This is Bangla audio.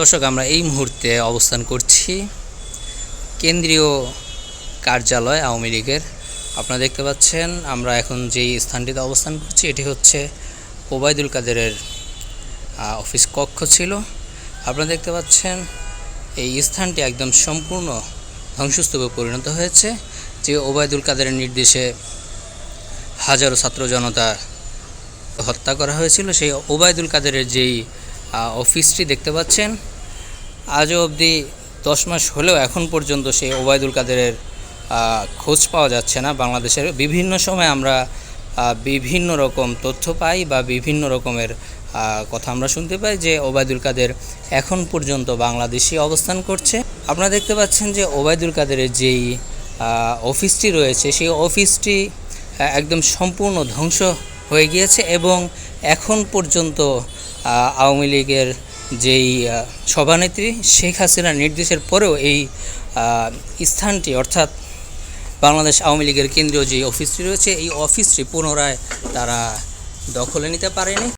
দর্শক, আমরা এই মুহূর্তে অবস্থান করছি কেন্দ্রীয় কার্যালয় আওয়ামী লীগের। আপনারা দেখতে পাচ্ছেন, আমরা এখন যেই স্থানটিতে অবস্থান করছি, এটি হচ্ছে ওবায়দুল কাদেরের অফিস কক্ষ ছিল। আপনারা দেখতে পাচ্ছেন, এই স্থানটি একদম সম্পূর্ণ ধ্বংসস্তূপে পরিণত হয়েছে, যে ওবায়দুল কাদেরের নির্দেশে হাজারো ছাত্র জনতা হত্যা করা হয়েছিল। সেই ওবায়দুল কাদেরের যেই অফিসটি দেখতে পাচ্ছেন। আজও অবধি দশ মাস হলেও এখন পর্যন্ত সেই ওবায়দুল কাদেরের খোঁজ পাওয়া যাচ্ছে না। বাংলাদেশের বিভিন্ন সময় আমরা বিভিন্ন রকম তথ্য পাই বা বিভিন্ন রকমের কথা আমরা শুনতে পাই যে ওবায়দুল কাদের এখন পর্যন্ত বাংলাদেশে অবস্থান করছে। আপনারা দেখতে পাচ্ছেন যে ওবায়দুল কাদেরের যেই অফিসটি রয়েছে, সেই অফিসটি একদম সম্পূর্ণ ধ্বংস হয়ে গিয়েছে এবং এখন পর্যন্ত আওয়ামী লীগের যেই সভানেত্রী শেখ হাসিনার নির্দেশের পরেও এই স্থানটি অর্থাৎ বাংলাদেশ আওয়ামী লীগের কেন্দ্রীয় যে অফিসটি রয়েছে, এই অফিসটি পুনরায় তারা দখলে নিতে পারেনি।